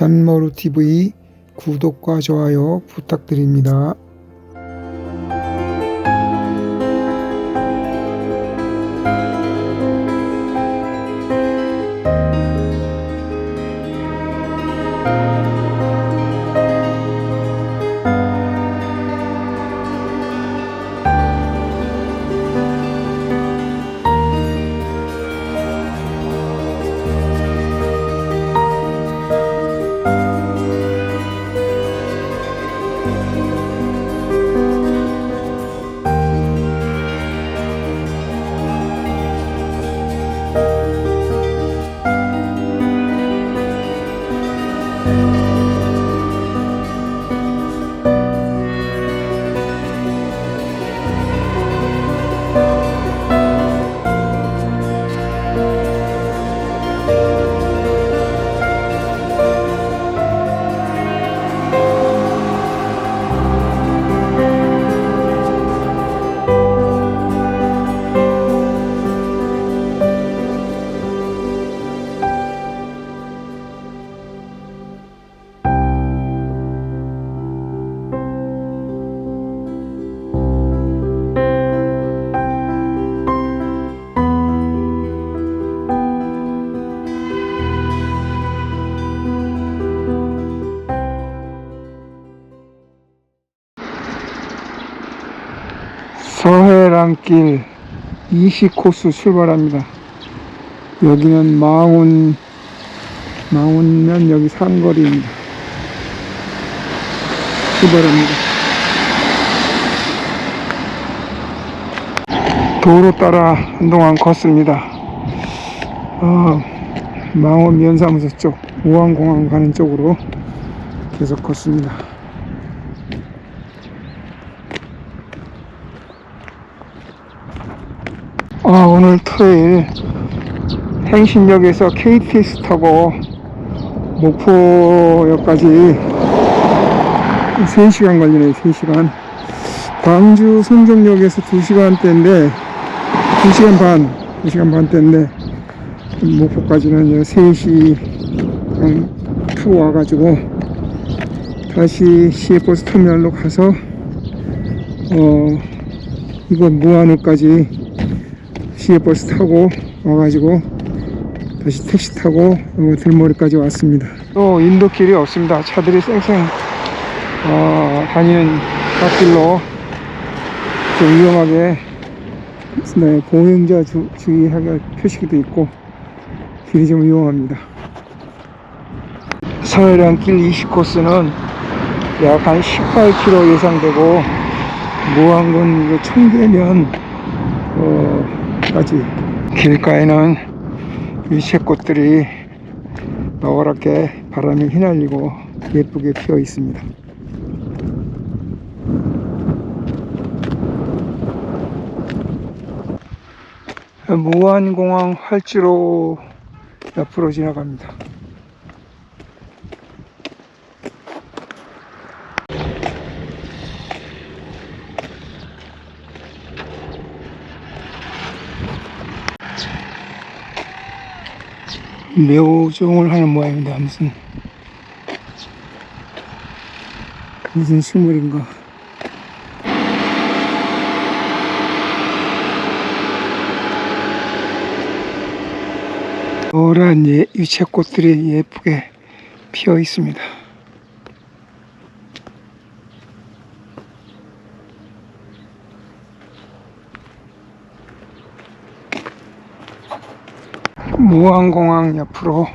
잔머루TV 구독과 좋아요 부탁드립니다. 서해랑길 20코스 출발합니다. 여기는 망운, 망운면 여기 상거리입니다. 출발합니다. 도로 따라 한동안 걷습니다. 어, 망원 면사무소 쪽, 우왕공항 가는 쪽으로 계속 걷습니다. 아, 오늘 토요일 행신역에서 KTX 타고 목포역까지 3시간 걸리네요, 3시간. 광주 송정역에서 2시간대인데, 2시간 반, 2시간 반대인데, 목포까지는 3시 투 와가지고, 다시 시외버스 터미널로 가서, 어, 이거 무안호까지 시외버스 타고 와가지고 다시 택시 타고 어, 들머리까지 왔습니다. 또 인도길이 없습니다. 차들이 쌩쌩 어, 다니는 갓길로 좀 위험하게 네, 보행자 주, 주의하게 표시기도 있고 길이 좀 위험합니다. 서해안길 20코스는 약 한 18km 예상되고 무안군 청계면 어, 까지 길가에는 위채꽃들이 노랗게 바람에 휘날리고 예쁘게 피어 있습니다. 무안공항 활주로 옆으로 지나갑니다. 묘종을 하는 모양인데 무슨 무슨 식물인가 노란 예, 유채꽃들이 예쁘게 피어 있습니다. 무안공항 옆으로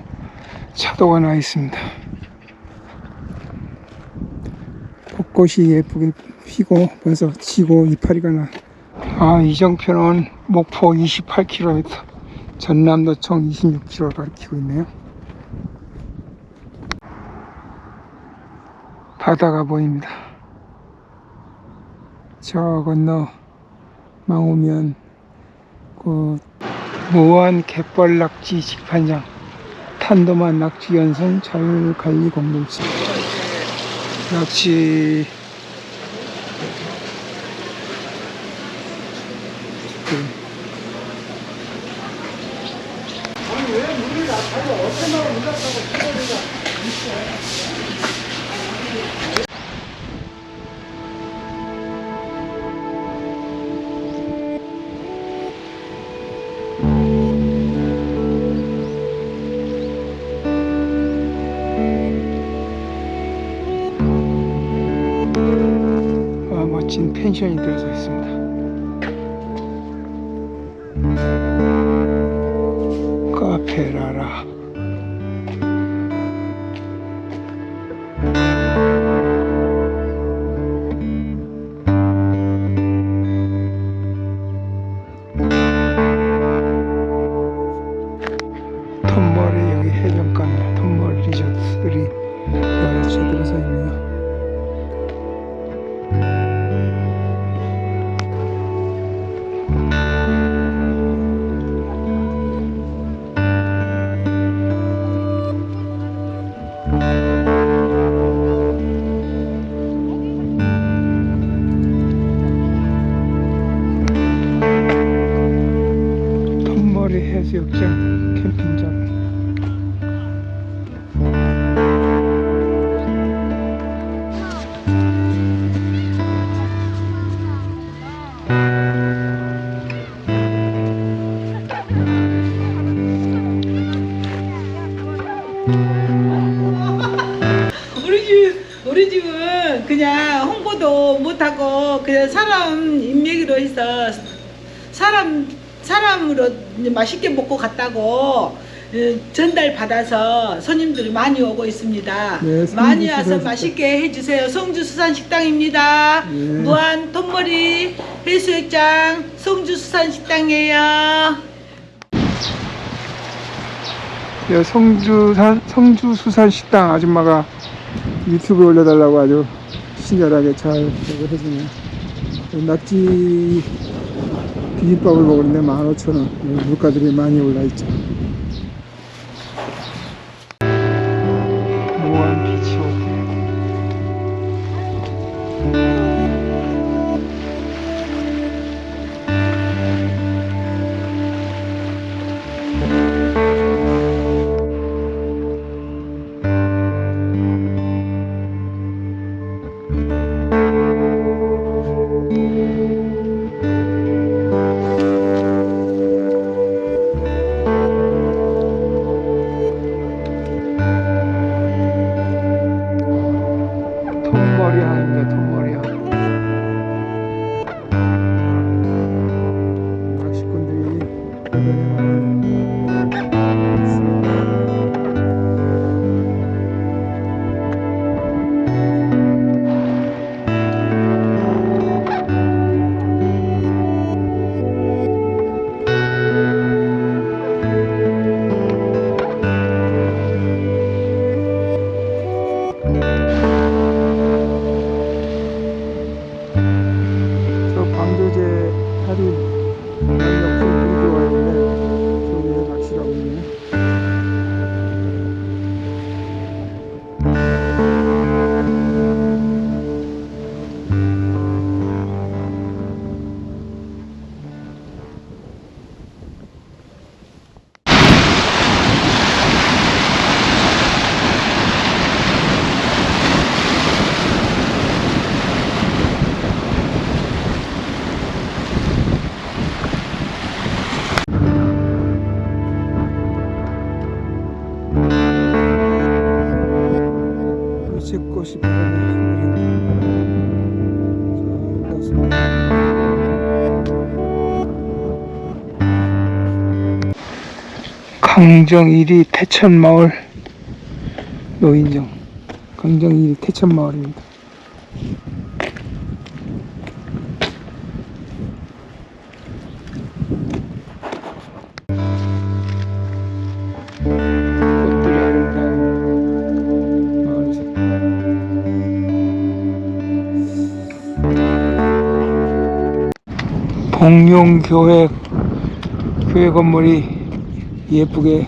차도가 나 있습니다. 벚꽃이 예쁘게 피고 벌써 지고 이파리가 나. 아 이정표는 목포 28km, 전남도청 26km 가리키고 있네요. 바다가 보입니다. 저 건너 망오면 그 무한 갯벌 낙지 직판장 탄도만 낙지 연성 자율관리 공동체. 낙지. 그 펜션이 들어 해수욕장 캠핑장. 우리 집 우리 집은 그냥 홍보도 못하고 그냥 사람 인맥으로 해서 사람 사람으로 맛있게 먹고 갔다고 어, 전달 받아서 손님들이 많이 오고 있습니다. 네, 많이 와서 수산식당. 맛있게 해주세요. 성주 수산식당입니다. 네. 무한 톱머리 해수욕장 성주 수산식당이에요. 여 성주 산- 성주 수산 식당 아줌마가 유튜브에 올려달라고 아주 친절하게 잘 해주네요. 낙지 비빔밥을 먹었는데 15,000원. 물가들이 많이 올라 있죠. 강정 1위 태천마을. 노인정. 강정 1위 태천마을입니다. 봉용교회 교회 건물이 예쁘게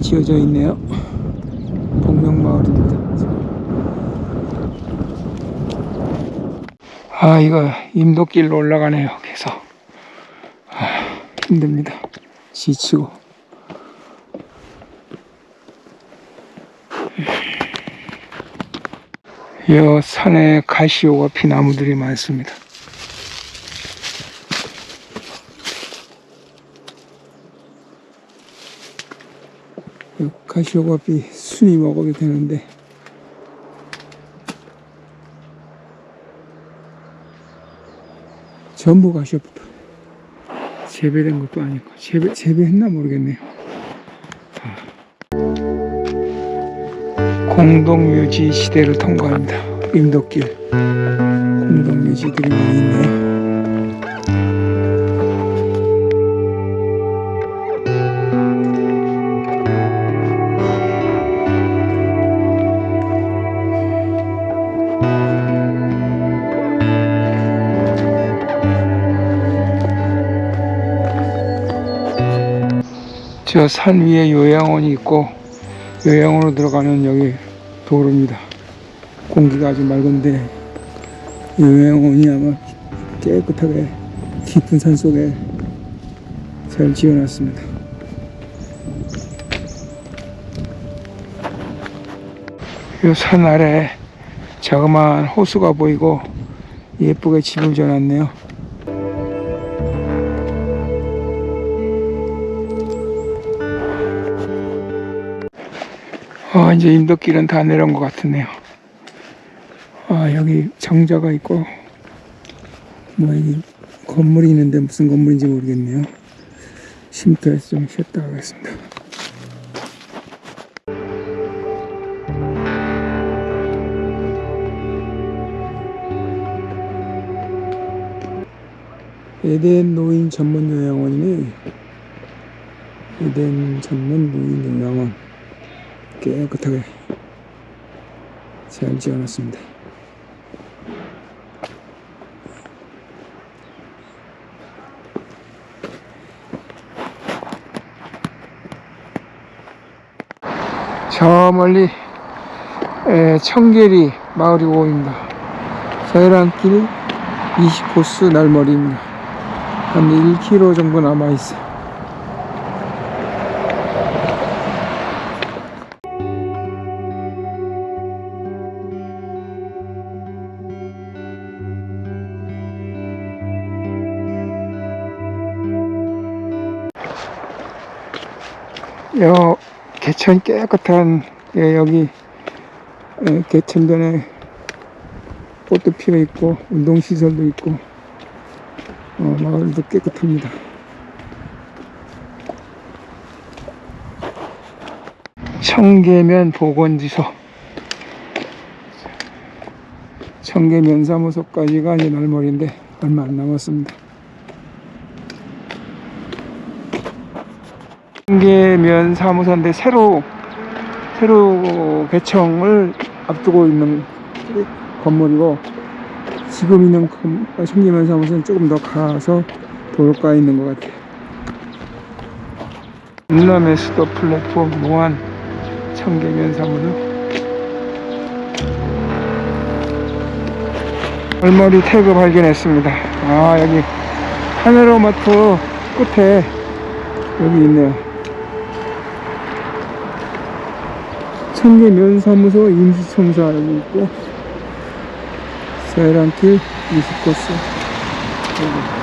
지어져 있네요. 봉용마을입니다. 아 이거 임도길로 올라가네요. 계속 아, 힘듭니다. 지치고 여 산에 가시오가 피나무들이 많습니다. 이 가시오가피 순이 먹어도 되는데 전부 가시오부터 재배된 것도 아니고 재배 재배했나 모르겠네요. 아. 공동묘지 시대를 통과합니다. 임덕길 공동묘지들이 많이 있네요. 저 산 위에 요양원이 있고 요양원으로 들어가는 여기 도로입니다. 공기가 아주 맑은데 요양원이 아마 깨끗하게 깊은 산 속에 잘 지어놨습니다. 이 산 아래 자그마한 호수가 보이고 예쁘게 집을 지어놨네요. 아, 이제 인도길은 다 내려온 것 같으네요. 아, 여기 정자가 있고, 뭐, 여기 건물이 있는데 무슨 건물인지 모르겠네요. 쉼터에서 좀 쉬었다 가겠습니다. 에덴 노인 전문 요양원이네. 에덴 전문 노인 요양원. 깨끗하게 잘 지어놨습니다. 저 멀리 에, 청계리 마을이 보입니다. 서해안길 20코스 날머리입니다. 한 1km 정도 남아있어요. 여 개천 깨끗한 예, 여기 예, 개천변에 꽃도 피어 있고 운동 시설도 있고 어, 마을도 깨끗합니다. 청계면 보건지소 청계면 사무소까지가 이제 날머리인데 얼마 안 남았습니다. 청계면 사무소인데 새로 새로 개청을 앞두고 있는 건물이고 지금 있는 건- 청계면 사무소는 조금 더 가서 도로가에 있는 것 같아요. 인남의 수도 플랫폼 무한 청계면 사무소 얼머리 태그 발견했습니다. 아 여기 하늘로마트 끝에 여기 있네요. 청계면 사무소 임시청사 여기 있고 서해안길 20코스 여기